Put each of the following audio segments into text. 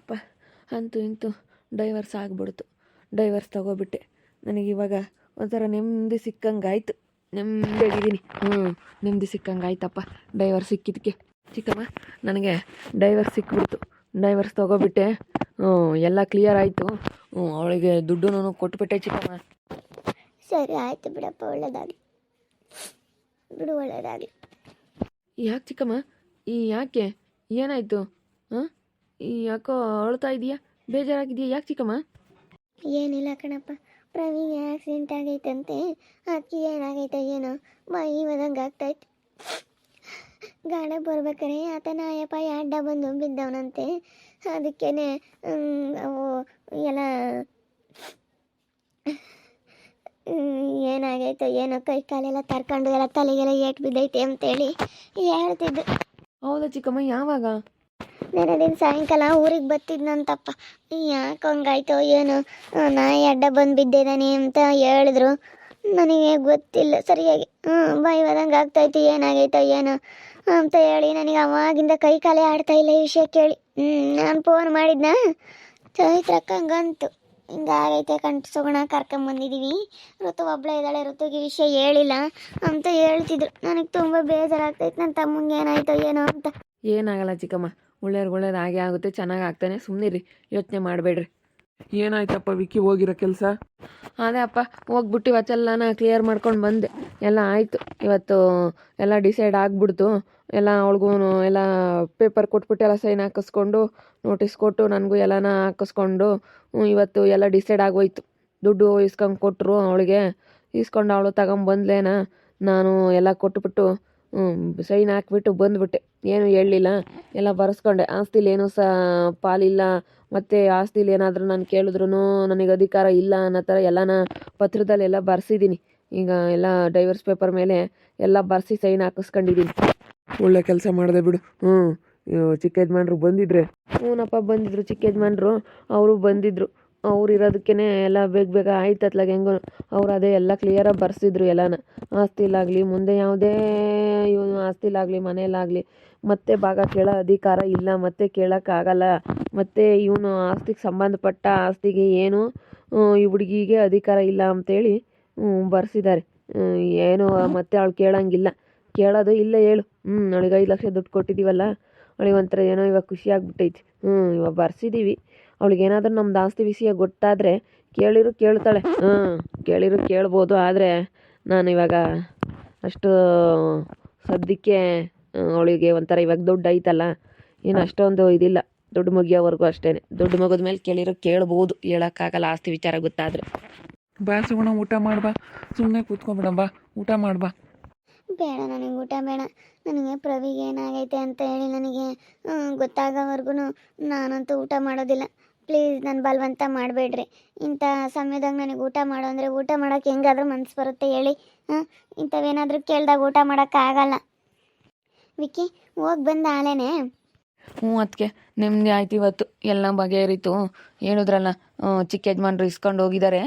ಅಪ್ಪ ಅಂತೂ ಇಂತೂ ಡೈವರ್ಸ್ ಆಗ್ಬಿಡ್ತು. ಡೈವರ್ಸ್ ತಗೋಬಿಟ್ಟೆ. ನನಗಿವಾಗ ಇವಾಗ ಒಂಥರ ನೆಮ್ಮದಿ ಸಿಕ್ಕಂಗಾಯ್ತು. ನೆಮ್ಮದಿಯಾಗಿದ್ದೀನಿ ಹ್ಞೂ ನೆಮ್ಮದಿ ಸಿಕ್ಕಂಗಾಯ್ತಪ್ಪ. ಡೈವರ್ಸ್ ಸಿಕ್ಕಿದ್ದಕ್ಕೆ ಚಿಕ್ಕಮ್ಮ ನನಗೆ ಡೈವರ್ಸ್ ಸಿಕ್ಕಿಬಿಡ್ತು ಡೈವರ್ಸ್ ತಗೋಬಿಟ್ಟೆ. ಹ್ಞೂ ಎಲ್ಲ ಕ್ಲಿಯರ್ ಆಯಿತು. ಹ್ಞೂ ಅವಳಿಗೆ ದುಡ್ಡು ಕೊಟ್ಬಿಟ್ಟೆ ಚಿಕ್ಕಮ್ಮ. ಸರಿ ಆಯಿತು ಬಿಡಪ್ಪ ಒಳ್ಳೇದಾಗಲಿ. ಬಿಡು ಒಳ್ಳೇದಾಗಲಿ. ಯಾಕೆ ಚಿಕ್ಕಮ್ಮ? ಈ ಯಾಕೆ? ಏನಾಯಿತು? ಹಾಂ? ಯಾಕೋ ಅಳ್ತಾ ಇದೀಯಾ? ಬೇಜಾರಾಗಿದೆಯಾ? ಯಾಕೆ ಚಿಕ್ಕಮ್ಮ? ಏನಿಲ್ಲ ಕಣಪ್ಪ. ಪ್ರವೀಣ್ ಆಕ್ಸಿಡೆಂಟ್ ಆಗೈತಂತೆ. ಅದಕ್ಕೆ ಏನಾಗೈತೆ ಏನೋ ಬಾಯಿ ಬದಂಗೆ ಆಗ್ತೈತೆ ಗಾಡ ಬರ್ಬೇಕಾರೆ ಆತ ನಾಯಪ್ಪ ಅಡ್ಡ ಬಂದು ಬಿದ್ದವನಂತೆ. ಅದಕ್ಕೇನೆ ಅವು ಎಲ್ಲ ಏನಾಗೈತೋ ಏನೋ ಕೈ ಕಾಲೆಲ್ಲ ತರ್ಕೊಂಡು ಎಲ್ಲ ತಲೆಗೆಲ್ಲ ಏಟ್ ಬಿದ್ದೈತೆ ಅಂತೇಳಿ ಹೇಳ್ತಿದ್ದು. ಹೌದಾ ಚಿಕ್ಕಮ್ಮ? ಯಾವಾಗ? ನೆನೆ ದಿನ ಸಾಯಂಕಾಲ ಊರಿಗೆ ಬತ್ತಿದ್ನಂತಪ್ಪ ಯಾಕೆ ಹಂಗಾಯ್ತೋ, ಏನು? ನಾಯಿ ಅಡ್ಡ ಬಂದು ಬಿದ್ದಿದ್ದಾನೆ ಅಂತ ಹೇಳಿದ್ರು. ನನಗೆ ಗೊತ್ತಿಲ್ಲ, ಸರಿಯಾಗಿ. ಹ್ಞೂ ಬಾಯಿ ಹೋದಂಗೆ ಆಗ್ತೈತಿ, ಏನಾಗೈತೋ, ಏನೋ ಅಂತ ಹೇಳಿ ನನಗೆ ಅವಾಗಿಂದ ಕೈ ಕಾಲೇ ಆಡ್ತಾ ಇಲ್ಲ ಈ ವಿಷಯ ಕೇಳಿ. ಹ್ಞೂ ನಾನು ಫೋನ್ ಮಾಡಿದ್ನ? ಚೈತ್ರಕ್ಕ ಹಂಗಂತು. ಹಿಂಗಾಗೈತೆ ಕಂಟ್ಸೋಣ ಕರ್ಕೊಂಬಂದಿದ್ದೀವಿ ಋತು ಒಬ್ಳೆ ಇದ್ದಾಳೆ, ಋತುಗೆ ವಿಷಯ ಹೇಳಿಲ್ಲ ಅಂತ ಹೇಳ್ತಿದ್ರು. ನನಗೆ ತುಂಬ ಬೇಜಾರಾಗ್ತೈತೆ ನನ್ನ ತಮ್ಮಂಗೆ ಏನಾಯ್ತೋ, ಏನೋ ಅಂತ. ಏನಾಗಲ್ಲ ಚಿಕ್ಕಮ್ಮ. ಒಳ್ಳೇರು ಒಳ್ಳೇದು ಹಾಗೆ ಆಗುತ್ತೆ ಚೆನ್ನಾಗಿ ಆಗ್ತಾನೆ. ಸುಮ್ಮನಿರಿ ಯೋಚನೆ ಮಾಡಬೇಡ್ರಿ. ಏನಾಯ್ತಪ್ಪ ವಿಕ್ಕಿ ಹೋಗಿರೋ ಕೆಲಸ? ಅದೇ ಅಪ್ಪ ಹೋಗ್ಬಿಟ್ಟು ಇವತ್ತೆಲ್ಲನ ಕ್ಲಿಯರ್ ಮಾಡ್ಕೊಂಡು ಬಂದೆ. ಎಲ್ಲ ಆಯಿತು. ಇವತ್ತು ಎಲ್ಲ ಡಿಸೈಡ್ ಆಗಿಬಿಡ್ತು. ಎಲ್ಲ ಅವಳಿಗೂ ಎಲ್ಲ ಪೇಪರ್ ಕೊಟ್ಬಿಟ್ಟು ಎಲ್ಲ ಸೈನ್ ಹಾಕಿಸ್ಕೊಂಡು ನೋಟಿಸ್ ಕೊಟ್ಟು ನನಗೂ ಎಲ್ಲನ ಹಾಕಿಸ್ಕೊಂಡು ಇವತ್ತು ಎಲ್ಲ ಡಿಸೈಡ್ ಆಗೋಯ್ತು. ದುಡ್ಡು ಇಸ್ಕೊಂಡು ಕೊಟ್ಟರು ಅವಳಿಗೆ. ಇಸ್ಕೊಂಡು ಅವಳು ತಗೊಂಬಂದ್ಲೇನ ನಾನು ಎಲ್ಲ ಕೊಟ್ಬಿಟ್ಟು ಸೈನ್ ಹಾಕ್ಬಿಟ್ಟು ಬಂದ್ಬಿಟ್ಟೆ. ಏನು ಹೇಳಲಿಲ್ಲ. ಎಲ್ಲ ಬರೆಸ್ಕೊಂಡೆ. ಆಸ್ತಿಲಿ ಏನೂ ಸಹ ಪಾಲಿಲ್ಲ. ಮತ್ತು ಆಸ್ತಿಲಿ ಏನಾದರೂ ನಾನು ಕೇಳಿದ್ರು ನನಗೆ ಅಧಿಕಾರ ಇಲ್ಲ ಅನ್ನೋ ಥರ ಎಲ್ಲನ ಪತ್ರದಲ್ಲೆಲ್ಲ ಬರ್ಸಿದ್ದೀನಿ ಈಗ ಎಲ್ಲ ಡೈವರ್ಸ್ ಪೇಪರ್ ಮೇಲೆ ಎಲ್ಲ ಬರ್ಸಿ ಸೈನ್ ಹಾಕಿಸ್ಕೊಂಡಿದ್ದೀನಿ ಒಳ್ಳೆ ಕೆಲಸ ಮಾಡಿದೆ ಬಿಡು. ಹ್ಞೂ ಚಿಕ್ಕ ಯಜಮಾನ್ರು ಬಂದಿದ್ರೆ. ಹ್ಞೂನಪ್ಪ ಬಂದಿದ್ರು ಚಿಕ್ಕ ಯಜಮಾನ್ರು. ಅವರು ಬಂದಿದ್ರು. ಅವ್ರು ಇರೋದಕ್ಕೇ ಎಲ್ಲ ಬೇಗ ಬೇಗ ಆಯ್ತು ಅತ್ಲಾಗ ಹೆಂಗೋ. ಅವ್ರು ಅದೇ ಎಲ್ಲ ಕ್ಲಿಯರಾಗಿ ಬರ್ಸಿದ್ರು ಎಲ್ಲನ. ಆಸ್ತಿಲಾಗಲಿ ಮುಂದೆ ಯಾವುದೇ ಇವನು ಆಸ್ತಿಲಾಗಲಿ ಮನೇಲಾಗಲಿ ಮತ್ತೆ ಭಾಗ ಕೇಳೋ ಅಧಿಕಾರ ಇಲ್ಲ, ಮತ್ತೆ ಕೇಳೋಕ್ಕಾಗಲ್ಲ, ಮತ್ತು ಇವನು ಆಸ್ತಿಗೆ ಸಂಬಂಧಪಟ್ಟ ಆಸ್ತಿಗೆ ಏನು ಈ ಹುಡುಗಿಗೆ ಅಧಿಕಾರ ಇಲ್ಲ ಅಂತೇಳಿ ಬರ್ಸಿದ್ದಾರೆ ಏನು, ಮತ್ತೆ ಅವಳು ಕೇಳೋಂಗಿಲ್ಲ. ಕೇಳೋದು ಇಲ್ಲ ಹೇಳು. ಹ್ಞೂ ಅವಳಿಗೆ ಐದು ಲಕ್ಷ ದುಡ್ಡು ಕೊಟ್ಟಿದ್ದೀವಲ್ಲ ಅವಳಿಗೆ ಒಂಥರ ಏನೋ ಇವಾಗ ಖುಷಿ ಆಗ್ಬಿಟ್ಟೈತಿ. ಹ್ಞೂ ಇವಾಗ ಬರ್ಸಿದ್ದೀವಿ ಅವಳಿಗೆ ಏನಾದರೂ ನಮ್ದು ಆಸ್ತಿ ವಿಷಯ ಗೊತ್ತಾದರೆ ಕೇಳಿರು ಕೇಳ್ತಾಳೆ. ಹ್ಞೂ ಕೇಳಿರು ಕೇಳ್ಬೋದು ಆದರೆ ನಾನು ಇವಾಗ ಅಷ್ಟು ಸದ್ಯಕ್ಕೆ ಅವಳಿಗೆ ಒಂಥರ ಇವಾಗ ದುಡ್ಡು ಐತಲ್ಲ ಏನು ಅಷ್ಟೊಂದು ಇದಿಲ್ಲ. ದುಡ್ಡು ಮುಗಿಯೋವರೆಗೂ ಅಷ್ಟೇ ದುಡ್ಡು ಮುಗಿದ ಮೇಲೆ ಕೇಳಿರೋ ಕೇಳ್ಬೋದು ಹೇಳೋಕ್ಕಾಗಲ್ಲ ಆಸ್ತಿ ವಿಚಾರ ಗೊತ್ತಾದರೆ. ಬಾ ಸುಗುಣ ಊಟ ಮಾಡ್ಬಾ ಸುಮ್ಮನೆ ಕೂತ್ಕೊಂಬಿಡ ಬಾ. ಊಟ ಮಾಡ್ಬಾ ಬೇಡ ನನಗೆ ಊಟ ಬೇಡ. ನನಗೆ ಪ್ರವಿಗೆ ಏನಾಗೈತೆ ಅಂತ ಹೇಳಿ ನನಗೆ ಗೊತ್ತಾಗೋವರೆಗೂ ನಾನಂತೂ ಊಟ ಮಾಡೋದಿಲ್ಲ. ಪ್ಲೀಸ್ ನನ್ನ ಬಲವಂತ ಮಾಡಬೇಡ್ರಿ. ಇಂಥ ಸಮಯದಾಗ ನನಗೆ ಊಟ ಮಾಡೋ ಅಂದರೆ ಊಟ ಮಾಡೋಕೆ ಹೆಂಗಾದ್ರೂ ಮನ್ಸು ಬರುತ್ತೆ ಹೇಳಿ. ಹಾಂ? ಇಂಥವೇನಾದರೂ ಕೇಳಿದಾಗ ಊಟ ಮಾಡೋಕ್ಕಾಗಲ್ಲ ವಿಕ್ಕಿ, ಹೋಗಿ ಬಂದ ಆಲೇನೆ ಹ್ಞೂ ಅದಕ್ಕೆ ನೆಮ್ಮದಿ ಆಯ್ತು ಇವತ್ತು. ಎಲ್ಲ ಬಗೆಹರಿತು. ಹೇಳಿದ್ರಲ್ಲ ಚಿಕ್ಕ ಯಜಮಾನ್ರು ಇಸ್ಕೊಂಡು ಹೋಗಿದ್ದಾರೆ.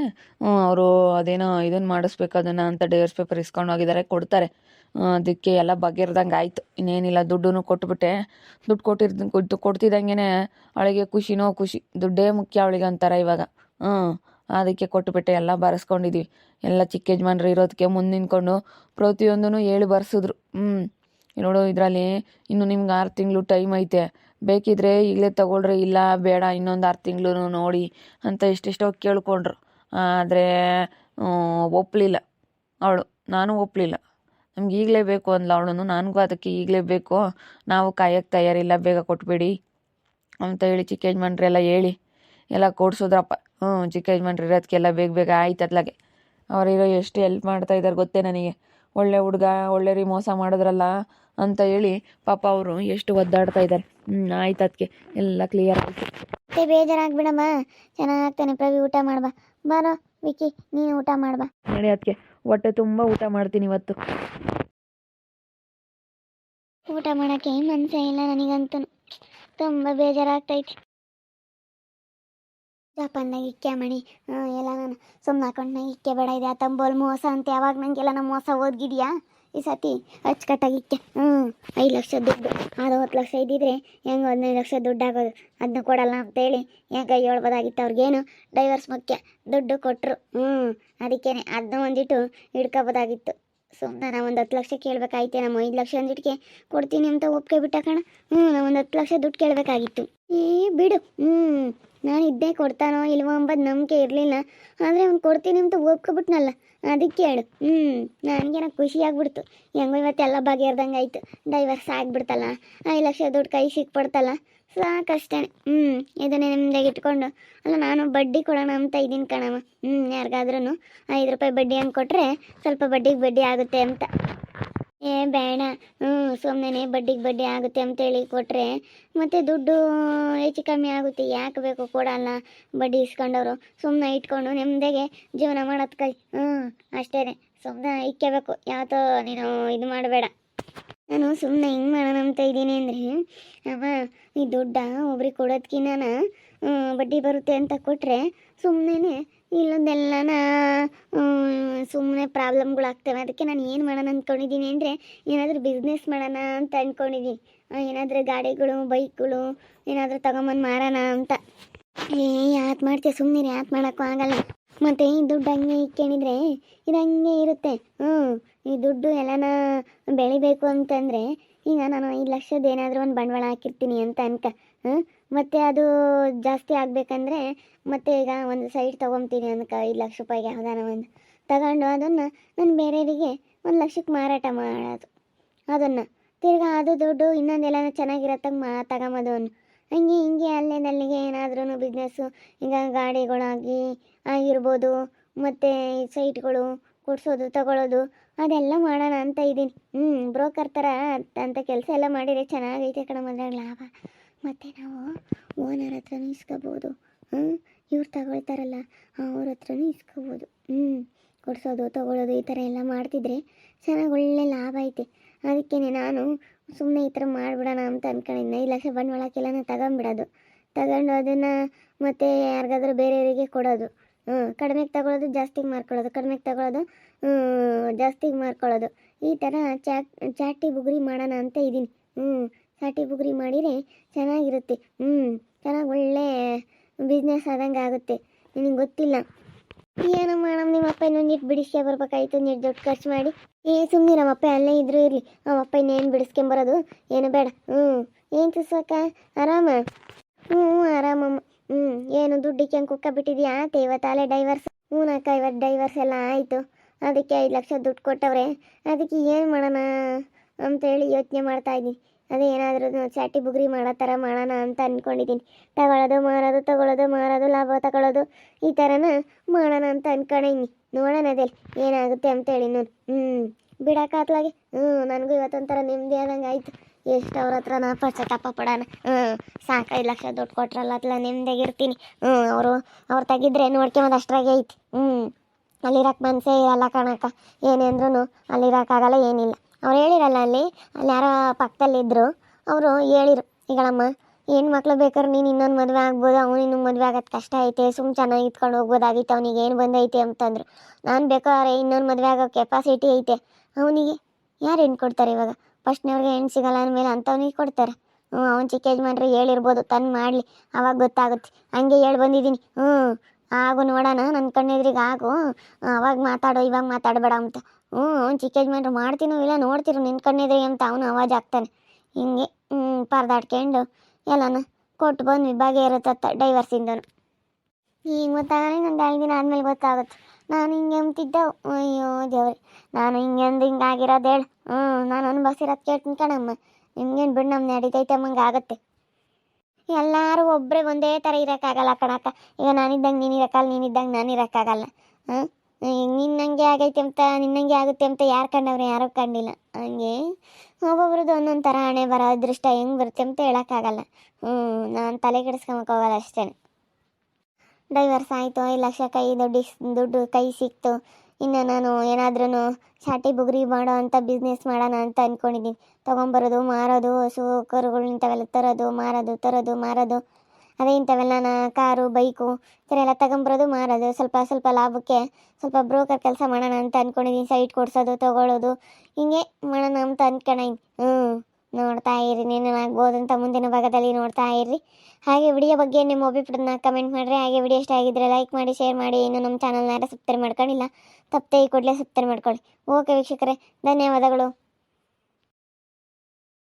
ಅವರು ಅದೇನೋ ಇದನ್ನು ಮಾಡಿಸ್ಬೇಕು, ಅದನ್ನು ಅಂತ ಡೇರ್ಸ್ ಪೇಪರ್ ಇಸ್ಕೊಂಡು ಹೋಗಿದ್ದಾರೆ, ಕೊಡ್ತಾರೆ. ಅದಕ್ಕೆ ಎಲ್ಲ ಬಗೆರ್ದಂಗೆ ಆಯ್ತು. ಇನ್ನೇನಿಲ್ಲ ದುಡ್ಡು ಕೊಟ್ಬಿಟ್ಟೆ. ದುಡ್ಡು ಕೊಟ್ಟಿರ್ದ ಕೊಟ್ಟು ಕೊಡ್ತಿದ್ದಂಗೆ ಅವಳಿಗೆ ಖುಷಿನೋ ಖುಷಿ, ದುಡ್ಡೇ ಮುಖ್ಯ ಅವಳಿಗೆ ಅಂತಾರೆ ಇವಾಗ. ಹ್ಞೂ, ಅದಕ್ಕೆ ಕೊಟ್ಬಿಟ್ಟೆ, ಎಲ್ಲ ಬರೆಸ್ಕೊಂಡಿದ್ವಿ. ಎಲ್ಲ ಚಿಕ್ಕ ಯಜಮಾನ್ರು ಇರೋದಕ್ಕೆ ಮುಂದೆ ನಿಂತ್ಕೊಂಡು ಪ್ರತಿಯೊಂದೂ ಹೇಳಿ ಬರ್ಸಿದ್ರು. ಹ್ಞೂ, ನೋಡು ಇದರಲ್ಲಿ ಇನ್ನು ನಿಮ್ಗೆ ಆರು ತಿಂಗಳು ಟೈಮ್ ಐತೆ. ಬೇಕಿದ್ರೆ ಈಗಲೇ ತಗೊಳ್ರಿ, ಇಲ್ಲ ಬೇಡ, ಇನ್ನೊಂದು ಆರು ತಿಂಗಳು ನೋಡಿ ಅಂತ ಎಷ್ಟೆಷ್ಟೋ ಕೇಳ್ಕೊಂಡ್ರು. ಆದರೆ ಒಪ್ಪಲಿಲ್ಲ ಅವಳು. ನಾನು ಒಪ್ಪಲಿಲ್ಲ ನಮ್ಗೆ ಈಗಲೇ ಬೇಕು ಅಂದ್ಲ ಅವಳನ್ನು. ನನಗೂ ಅದಕ್ಕೆ ಈಗಲೇ ಬೇಕು. ನಾವು ಕಾಯಕ್ಕೆ ತಯಾರಿಲ್ಲ. ಬೇಗ ಕೊಟ್ಬಿಡಿ ಅಂತ ಹೇಳಿ ಚಿಕ್ಕ ಯಜಮಾನ್ರೆಲ್ಲ ಹೇಳಿ. ಎಲ್ಲ ಕೊಡ್ಸಿದ್ರಪ್ಪ. ಹ್ಞೂ ಚಿಕ್ಕ ಯಜಮಾನ್ರು ಇರೋದಕ್ಕೆಲ್ಲ ಬೇಗ ಬೇಗ ಆಯ್ತು ಅದ್ಲಾಗೆ. ಅವರಿರೋ ಎಷ್ಟು ಹೆಲ್ಪ್ ಮಾಡ್ತಾ ಇದ್ದಾರೆ ಗೊತ್ತೇ ನನಗೆ. ಒಳ್ಳೆ ಹುಡುಗ ಒಳ್ಳೆ ರೀ ಮೋಸ ಮಾಡಿದ್ರಲ್ಲ ಅಂತ ಹೇಳಿ ಪಾಪ ಅವರು ಎಷ್ಟು ಒದ್ದಾಡ್ತಾ ಇದ್ದಾರೆ ಹ್ಞೂ ಆಯ್ತು ಅದಕ್ಕೆ ಎಲ್ಲ ಕ್ಲಿಯರ್ ಆಯಿತು. ಮತ್ತೆ ಬೇಜಾರಾಗ್ಬಿಡಮ್ಮ ಚೆನ್ನಾಗ್ತಾನೆ ಪ್ರವಿ ಊಟ ಮಾಡ್ಬಾ. ಬಾರೋ ವಿಕಿ ನೀನು ಊಟ ಮಾಡ್ಬಾ. ನೋಡಿ ಅದಕ್ಕೆ ಹೊಟ್ಟೆ ತುಂಬ ಊಟ ಮಾಡ್ತೀನಿ ಇವತ್ತು. ಊಟ ಮಾಡೋಕ್ಕೆ ಮನಸ್ಸೇ ಇಲ್ಲ ನನಗಂತೂ. ತುಂಬ ಬೇಜಾರಾಗ್ತೈತಿ. ಜಪಾನ್ದಾಗ ಇಕ್ಕೆ ಮಣಿ. ಎಲ್ಲ ನಾನು ಸುಮ್ಮನೆ ಹಾಕೊಂಡು ನಂಗೆ ಇಕ್ಕೆ ಬೇಡ ಇದೆ. ತಂಬೋಲ್ ಮೋಸ ಅಂತ ಯಾವಾಗ ನಂಗೆಲ್ಲ ನಮ್ಮ ಮೋಸ ಓದ್ಗಿದ್ಯಾ? ಈ ಸತಿ ಅಚ್ಚುಕಟ್ಟಾಗಿಕ್ಕೆ ಹ್ಞೂ ಐದು ಲಕ್ಷ ದುಡ್ಡು. ಅದು ಹತ್ತು ಲಕ್ಷ ಇದ್ದಿದ್ರೆ ಹೆಂಗೆ ಹದಿನೈದು ಲಕ್ಷ ದುಡ್ಡು ಆಗೋದು? ಅದನ್ನ ಕೊಡಲ್ಲ ಅಂತೇಳಿ ಯಾಕೆ ಹೇಳ್ಬೋದಾಗಿತ್ತು ಅವ್ರಿಗೇನು? ಡೈವರ್ಸ್ ಮುಖ್ಯ. ದುಡ್ಡು ಕೊಟ್ಟರು ಹ್ಞೂ ಅದಕ್ಕೇನೆ. ಅದನ್ನ ಒಂದಿಟ್ಟು ಹಿಡ್ಕೋಬೋದಾಗಿತ್ತು. ಸುಮ್ಮನೆ ನಾನು ಒಂದು ಹತ್ತು ಲಕ್ಷ ಕೇಳಬೇಕಾಯ್ತೆ ನಮ್ಮ ಐದು ಲಕ್ಷ ಅಂದಿಟ್ಟಿಗೆ ಕೊಡ್ತೀನಿ ಅಂತ ಒಪ್ಕೆ ಬಿಟ್ಟ ಕಣ. ಹ್ಞೂ ನಾವು ಒಂದು ಹತ್ತು ಲಕ್ಷ ದುಡ್ಡು ಕೇಳಬೇಕಾಗಿತ್ತು. ಏ, ಬಿಡು. ಹ್ಞೂ ನಾನು ಇದ್ದೇ ಕೊಡ್ತಾನೋ ಇಲ್ವೋ ಅಂಬದು ನಂಬಿಕೆ ಇರಲಿಲ್ಲ. ಆದರೆ ಅವ್ನು ಕೊಡ್ತೀನಿ ಅಂತ ಒಪ್ಕೊಬಿಟ್ನಲ್ಲ ಅದಕ್ಕೆ ಹೇಳು. ಹ್ಞೂ ನನಗೇನೋ ಖುಷಿ ಆಗ್ಬಿಡ್ತು. ಹೆಂಗೋ ಇವತ್ತೆಲ್ಲ ಬಗೆಹರ್ದಂಗೆ ಆಯಿತು ಡೈವರ್ಸ್ ಆಗಿಬಿಡ್ತಲ್ಲ. ಐದು ಲಕ್ಷ ದುಡ್ಡು ಕೈ ಸಿಕ್ಬಿಡ್ತಲ್ಲ. ಸಾಕಷ್ಟೇ ಹ್ಞೂ ಇದನ್ನೇ ನಿಮ್ದಾಗಿ ಇಟ್ಕೊಂಡು. ಅಲ್ಲ, ನಾನು ಬಡ್ಡಿ ಕೊಡೋಣ ಅಂತ ಇದ್ದೀನಿ ಕಣಮ್ಮ. ಹ್ಞೂ ಯಾರಿಗಾದ್ರೂ ಐದು ರೂಪಾಯಿ ಬಡ್ಡಿ ಹಂಗೆ ಕೊಟ್ಟರೆ ಸ್ವಲ್ಪ ಬಡ್ಡಿಗೆ ಬಡ್ಡಿ ಆಗುತ್ತೆ ಅಂತ. ಏ, ಬೇಡ. ಹ್ಞೂ ಸುಮ್ಮನೆ ಬಡ್ಡಿಗೆ ಬಡ್ಡಿ ಆಗುತ್ತೆ ಅಂತೇಳಿ ಕೊಟ್ಟರೆ ಮತ್ತು ದುಡ್ಡು ಹೆಚ್ಚು ಕಮ್ಮಿ ಆಗುತ್ತೆ. ಯಾಕೆ ಬೇಕು ಕೊಡಲ್ಲ ಬಡ್ಡಿ ಇಸ್ಕೊಂಡವರು. ಸುಮ್ಮನೆ ಇಟ್ಕೊಂಡು ನೆಮ್ಮದಿಗೆ ಜೀವನ ಮಾಡೋದು ಕೈ. ಹ್ಞೂ ಅಷ್ಟೇ ಸುಮ್ಮನೆ ಇಕ್ಕಬೇಕು. ಯಾವತ್ತೋ ನೀನು ಇದು ಮಾಡಬೇಡ. ನಾನು ಸುಮ್ಮನೆ ಹೆಂಗೆ ಮಾಡೋಣ ಅಂತ ಇದ್ದೀನಿ ಅಂದರೆ, ಅವ ಈ ದುಡ್ಡ ಒಬ್ರಿಗೆ ಕೊಡೋದ್ಕಿನ್ನ ಬಡ್ಡಿ ಬರುತ್ತೆ ಅಂತ ಕೊಟ್ಟರೆ ಸುಮ್ಮನೆ ಇಲ್ಲೊಂದೆಲ್ಲನ ಸುಮ್ಮನೆ ಪ್ರಾಬ್ಲಮ್ಗಳಾಗ್ತವೆ ಅದಕ್ಕೆ ನಾನು ಏನು ಮಾಡೋಣ ಅಂದ್ಕೊಂಡಿದ್ದೀನಿ ಅಂದರೆ, ಏನಾದರೂ ಬಿಸ್ನೆಸ್ ಮಾಡೋಣ ಅಂತ ಅಂದ್ಕೊಂಡಿದ್ದೀನಿ ಏನಾದರೂ ಗಾಡಿಗಳು, ಬೈಕ್ಗಳು, ಏನಾದರೂ ತಗೊಂಬಂದು ಮಾರೋಣ ಅಂತ. ಏ, ಯಾಕೆ ಮಾಡ್ತೀಯ ಸುಮ್ಮನೆ ಯಾಕೆ ಮಾಡೋಕ್ಕೂ ಆಗಲ್ಲ. ಮತ್ತು ಈ ದುಡ್ಡು ಹಂಗೆ ಇಕ್ಕೊಂಡಿದ್ರೆ ಇದು ಹಂಗೆ ಇರುತ್ತೆ. ಹ್ಞೂ ಈ ದುಡ್ಡು ಎಲ್ಲನ ಬೆಳಿಬೇಕು ಅಂತಂದರೆ ಈಗ ನಾನು ಐದು ಲಕ್ಷದ ಏನಾದರೂ ಒಂದು ಬಂಡವಾಳ ಹಾಕಿರ್ತೀನಿ ಅಂತ ಅನ್ಕ. ಹಾಂ ಮತ್ತು ಅದು ಜಾಸ್ತಿ ಆಗಬೇಕಂದ್ರೆ ಮತ್ತೆ ಈಗ ಒಂದು ಸೈಡ್ ತೊಗೊತೀನಿ ಅನ್ಕ, ಐದು ಲಕ್ಷ ರೂಪಾಯಿಗೆ ಯಾವ್ದಾನ ಒಂದು. ತಗೊಂಡು ಅದನ್ನು ನಾನು ಬೇರೆಯವರಿಗೆ ಒಂದು ಲಕ್ಷಕ್ಕೆ ಮಾರಾಟ ಮಾಡೋದು. ಅದನ್ನು. ತಿರ್ಗಿ ಅದು ದುಡ್ಡು ಇನ್ನೊಂದೆಲ್ಲ ಚೆನ್ನಾಗಿರತ್ತಂಗೆ ಮಾ, ತಗೊಂಬೋದು ಹಂಗೆ ಹಿಂಗೆ ಅಲ್ಲೇನಲ್ಲಿಗೆ ಏನಾದ್ರೂ ಬಿಸ್ನೆಸ್ಸು ಈಗ ಗಾಡಿಗಳಾಗಿ ಆಗಿರ್ಬೋದು, ಮತ್ತು ಸೈಟ್ಗಳು ಕೊಡಿಸೋದು ತಗೊಳ್ಳೋದು ಅದೆಲ್ಲ ಮಾಡೋಣ ಅಂತ ಇದ್ದೀನಿ. ಹ್ಞೂ ಬ್ರೋಕರ್ ಥರ ಅಂತ ಕೆಲಸ ಎಲ್ಲ ಮಾಡಿದರೆ ಚೆನ್ನಾಗೈತೆ ಕಣಮ್ಮ ಅದ್ರಾಗ ಲಾಭ. ಮತ್ತು ನಾವು ಓನರ್ ಹತ್ರನೂ ಇಸ್ಕೋಬೋದು. ಹ್ಞೂ ಇವ್ರು ತಗೊಳ್ತಾರಲ್ಲ, ಅವ್ರ ಹತ್ರನೂ ಇಸ್ಕೋಬೋದು. ಹ್ಞೂ ಕೊಡಿಸೋದು ತಗೊಳ್ಳೋದು ಈ ಥರ ಎಲ್ಲ ಮಾಡ್ತಿದ್ರೆ ಚೆನ್ನಾಗಿ ಒಳ್ಳೆ ಲಾಭ ಐತೆ. ಅದಕ್ಕೇ ನಾನು ಸುಮ್ಮನೆ ಈ ಥರ ಮಾಡಿಬಿಡೋಣ ಅಂತ ಅಂದ್ಕೊಂಡಿದ್ದೆ ಈ ಲಕ್ಷ ಬಂಡವಾಳಕ್ಕೆಲ್ಲ ತಗೊಂಬಿಡೋದು ತಗೊಂಡು ಅದನ್ನು ಮತ್ತೆ ಯಾರಿಗಾದ್ರೂ ಬೇರೆಯವರಿಗೆ ಕೊಡೋದು. ಹ್ಞೂ, ಕಡಿಮೆಗೆ ತಗೊಳ್ಳೋದು ಜಾಸ್ತಿಗೆ ಮಾರ್ಕೊಳ್ಳೋದು. ಕಡಿಮೆಗೆ ತಗೊಳ್ಳೋದು ಜಾಸ್ತಿಗೆ ಮಾರ್ಕೊಳ್ಳೋದು. ಈ ಥರ ಚಾಟ್, ಚಾಟಿ ಬುಗುರಿ ಮಾಡೋಣ ಅಂತ ಇದ್ದೀನಿ. ಹ್ಞೂ, ಚಾಟಿ ಬುಗುರಿ ಮಾಡಿದರೆ ಚೆನ್ನಾಗಿರುತ್ತೆ. ಹ್ಞೂ, ಚೆನ್ನಾಗಿ ಒಳ್ಳೆ ಬಿಸ್ನೆಸ್ ಆದಂಗೆ ಆಗುತ್ತೆ. ನಿನಗೆ ಗೊತ್ತಿಲ್ಲ. ಏನೋ ಮಾಡಮ್ ನಿಮ್ಮ ಅಪ್ಪ ನೀಟ್ ಬಿಡಿಸ್ಕೆ ಬರ್ಬೇಕಾಯ್ತು. ನೀಟ್ ದುಡ್ಡು ಖರ್ಚು ಮಾಡಿ. ಏ ಸುಮ್ಮನೆ ನಮ್ಮ ಅಪ್ಪ ಅಲ್ಲೇ ಇದ್ರು ಇರಲಿ. ನಮ್ಮ ಅಪ್ಪ ಇನ್ನೇನು ಬಿಡಿಸ್ಕೊಂಬರೋದು? ಏನು ಬೇಡ. ಹ್ಞೂ ಏನು ಚುಸಕ್ಕ ಆರಾಮ? ಹ್ಞೂ ಆರಾಮಮ್ಮ. ಹ್ಞೂ ಏನು ದುಡ್ಡಿಗೆ ಹೆಂಗೆ ಕುಕ್ಕ ಬಿಟ್ಟಿದ್ಯಾ? ಇವತ್ತಾಲೆ ಡೈವರ್ಸ್ ಹ್ಞೂನಕ್ಕ ಇವತ್ತು ಡೈವರ್ಸ್ ಎಲ್ಲ ಆಯಿತು. ಅದಕ್ಕೆ ಐದು ಲಕ್ಷ ದುಡ್ಡು ಕೊಟ್ಟವ್ರೆ. ಅದಕ್ಕೆ ಏನು ಮಾಡೋಣ? ಅಂತೇಳಿ ಯೋಚನೆ ಮಾಡ್ತಾ ಇದ್ದೀನಿ. ಅದೇ ಏನಾದರೂ ಚಾಟಿ ಬುಗ್ರಿ ಮಾಡೋ ಥರ ಮಾಡೋಣ ಅಂತ ಅಂದ್ಕೊಂಡಿದ್ದೀನಿ ತಗೊಳ್ಳೋದು, ಮಾರೋದು ತಗೊಳ್ಳೋದು, ಮಾರೋದು, ಲಾಭ ತಗೊಳ್ಳೋದು ಈ ಥರನ ಮಾಡೋಣ ಅಂತ ಅಂದ್ಕೊಂಡಿದ್ದೀನಿ ನೋಡೋಣ ಅದೇ ಏನಾಗುತ್ತೆ ಅಂತೇಳಿ ನಾನು ಹ್ಞೂ ಬಿಡಕ್ಕಾತ್ಲಾಗೆ ಹ್ಞೂ ನನಗೂ ಇವತ್ತೊಂಥರ ನೆಮ್ಮದಿ ಆದಂಗೆ ಆಯಿತು. ಎಷ್ಟು ಅವ್ರ ಹತ್ರ ನಾ ತಪ್ಪ ಪಡೋಣ. ಹ್ಞೂ ಸಾಕೈದು ಲಕ್ಷ ದುಡ್ಡು ಕೊಟ್ರಲ್ಲ, ಅತ್ಲ ನೆಮ್ಮದಿಯಾಗಿರ್ತೀನಿ ಹ್ಞೂ ಅವರು, ಅವ್ರು ತೆಗಿದ್ರೆ ನೋಡ್ಕೊಂಬೋದು ಅಷ್ಟರಾಗೆ ಐತಿ ಹ್ಞೂ ಅಲ್ಲಿರಕ್ಕೆ ಮನಸ್ಸೇ ಇರಲ್ಲ ಕಣಕ್ಕ. ಏನೇ ಅಂದ್ರೂ ಅಲ್ಲಿರೋಕ್ಕಾಗಲ್ಲ ಏನಿಲ್ಲ. ಅವ್ರು ಹೇಳಿರಲ್ಲ ಅಲ್ಲಿ ಅಲ್ಲಿ ಯಾರೋ ಪಕ್ಕದಲ್ಲಿದ್ದರು ಅವರು ಹೇಳಿರು, ಈಗಳಮ್ಮ, ಏನು ಮಕ್ಕಳು ಬೇಕಾದ್ರೆ ನೀನು ಇನ್ನೊಂದು ಮದುವೆ ಆಗ್ಬೋದು, ಅವನು ಇನ್ನೂ ಮದುವೆ ಆಗೋದು ಕಷ್ಟ ಐತೆ ಸುಮ್ಮ ಚೆನ್ನಾಗಿ ಇತ್ಕೊಂಡು ಹೋಗ್ಬೋದಾಗಿತ್ತು, ಅವನಿಗೆ ಏನು ಬಂದೈತೆ ಅಂತಂದರು. ನಾನು ಬೇಕಾದ್ರೆ ಇನ್ನೊಂದು ಮದುವೆ ಆಗೋ ಕೆಪಾಸಿಟಿ ಐತೆ. ಅವನಿಗೆ ಯಾರು ಹೆಣ್ಣು ಕೊಡ್ತಾರೆ ಇವಾಗ? ಫಸ್ಟ್ನವ್ರಿಗೆ ಹೆಣ್ಣು ಸಿಗಲ್ಲ ಅಂದಮೇಲೆ ಅಂಥವ್ನಿಗೆ ಕೊಡ್ತಾರೆ. ಹ್ಞೂ ಅವ್ನು ಚಿಕ್ಕ ಯಜಮಾನ್ರು ಹೇಳಿರ್ಬೋದು, ತಂದು ಮಾಡಲಿ, ಅವಾಗ ಗೊತ್ತಾಗುತ್ತೆ. ಹಂಗೆ ಹೇಳಿ ಬಂದಿದ್ದೀನಿ. ಹ್ಞೂ ಆಗು ನೋಡೋಣ ನನ್ನ ಕಣ್ಣೆದ್ರಿಗೆ ಆಗು. ಅವಾಗ ಮಾತಾಡೋ, ಇವಾಗ ಮಾತಾಡಬೇಡ ಅಂತ. ಹ್ಞೂ ಚಿಕ್ಕ ಯಜಮಾನ್ರು ಮಾಡ್ತೀನೋ ಇಲ್ಲ ನೋಡ್ತಿರು ಕಣ್ಣೆದ್ರಿಗೆ ಅಂತ ಅವನು ಅವಾಜ್ ಆಗ್ತಾನೆ ಹಿಂಗೆ ಪರದಾಡ್ಕೊಂಡು ಎಲ್ಲನ ಕೊಟ್ಟು ಬಂದು ವಿಭಾಗ ಇರುತ್ತೆ ಡೈವರ್ಸಿಂದನು ಈಗ ಗೊತ್ತಾಗಲ್ಲ ನಂದು ಐದು ದಿನ ಆದಮೇಲೆ ಗೊತ್ತಾಗುತ್ತೆ. ನಾನು ಹಿಂಗೆ ಅಂತಿದ್ದೆ ಅಯ್ಯೋ ದೇವ್ರಿ, ನಾನು ಹಿಂಗೆ ಅಂದ್ರೆ ಹಿಂಗೆ ಆಗಿರೋದು ಹೇಳು. ಹ್ಞೂ, ನಾನು ಅನುಭವಿಸಿರೋದು ಕೇಳ್ತೀನಿ ಕಣಮ್ಮ. ನಿಮ್ಗೇನು ಬಿಡು ನಮ್ಮ ನಡೀತೈತೆ ಅಮ್ಮಂಗೆ ಆಗುತ್ತೆ. ಎಲ್ಲರೂ ಒಬ್ಬರೇ ಒಂದೇ ಥರ ಇರೋಕ್ಕಾಗಲ್ಲ ಕಣಕ್ಕ. ಈಗ ನಾನಿದ್ದಂಗೆ ನೀನು ಇರೋಕ್ಕಲ್ಲ, ನೀನಿದ್ದಂಗೆ ನಾನು ಇರೋಕ್ಕಾಗಲ್ಲ. ಹಾಂ ನಿನ್ನಂಗೆ ಆಗೈತೆ ಅಂತ ನಿನ್ನಂಗೆ ಆಗುತ್ತೆ ಅಂತ ಯಾರು ಕಂಡವ್ರೆ, ಯಾರೂ ಕಂಡಿಲ್ಲ. ಹಂಗೆ ಒಬ್ಬೊಬ್ರದ್ದು ಒಂದೊಂದು ಥರ ಹಣೆ ಬರೋ ಅದೃಷ್ಟ ಹೆಂಗೆ ಬರುತ್ತೆ ಅಂತ ಹೇಳೋಕ್ಕಾಗಲ್ಲ. ಹ್ಞೂ ನಾನು ತಲೆ ಕೆಡಿಸ್ಕೊಂಬಕ್ಕೆ ಹೋಗಲ್ಲ ಅಷ್ಟೇ ಡೈವರ್ಸ್ ಆಯಿತು ಐದು ಲಕ್ಷ ಕೈ ದುಡ್ಡು ದುಡ್ಡು ಕೈ ಸಿಕ್ತು. ಇನ್ನು ನಾನು ಏನಾದ್ರೂ ಚಾಟಿ ಬುಗುರಿ ಮಾಡೋ ಅಂತ ಬಿಸ್ನೆಸ್ ಮಾಡೋಣ ಅಂತ ಅಂದ್ಕೊಂಡಿದ್ದೀನಿ ತೊಗೊಂಬರೋದು, ಮಾರೋದು, ಹಸು, ಕರುಗಳು ಇಂಥವೆಲ್ಲ ತರೋದು, ಮಾರೋದು ತರೋದು, ಮಾರೋದು. ಅದೇ ಇಂಥವೆಲ್ಲ ಕಾರು, ಬೈಕು, ಈ ಥರ ಎಲ್ಲ ತಗೊಂಬರೋದು ಮಾರೋದು. ಸ್ವಲ್ಪ ಸ್ವಲ್ಪ ಲಾಭಕ್ಕೆ, ಸ್ವಲ್ಪ ಬ್ರೋಕರ್ ಕೆಲಸ ಮಾಡೋಣ ಅಂತ ಅಂದ್ಕೊಂಡಿದ್ದೀನಿ ಸೈಟ್ ಕೊಡಿಸೋದು, ತೊಗೊಳ್ಳೋದು. ಹಿಂಗೆ ಮಾಡೋಣ ಅಂತ ಅಂದ್ಕೊಂಡಿನಿ ಹ್ಞೂ ನೋಡ್ತಾ ಇರಿ. ಏನೇನಾಗ್ಬೋದು ಅಂತ ಮುಂದಿನ ಭಾಗದಲ್ಲಿ ನೋಡ್ತಾ ಇರ್ರಿ ಹಾಗೆ ವಿಡಿಯೋ ಬಗ್ಗೆ ನಿಮ್ಮ ಅಭಿಪ್ರಾಯನ ಕಮೆಂಟ್ ಮಾಡಿರಿ. ಹಾಗೆ ವಿಡಿಯೋ ಇಷ್ಟ ಆಗಿದ್ರೆ ಲೈಕ್ ಮಾಡಿ ಶೇರ್ ಮಾಡಿ. ಇನ್ನು ನಮ್ಮ ಚಾನಲ್ನ ಯಾರು ಸಬ್ಸ್ಕ್ರೈಬ್ ಮಾಡ್ಕೊಂಡಿಲ್ಲ, ತಪ್ಪದೆ ಈ ಕೂಡಲೇ ಸಬ್ಸ್ಕ್ರೈಬ್ ಮಾಡ್ಕೊಳ್ಳಿ. ಓಕೆ ವೀಕ್ಷಕರೇ, ಧನ್ಯವಾದಗಳು.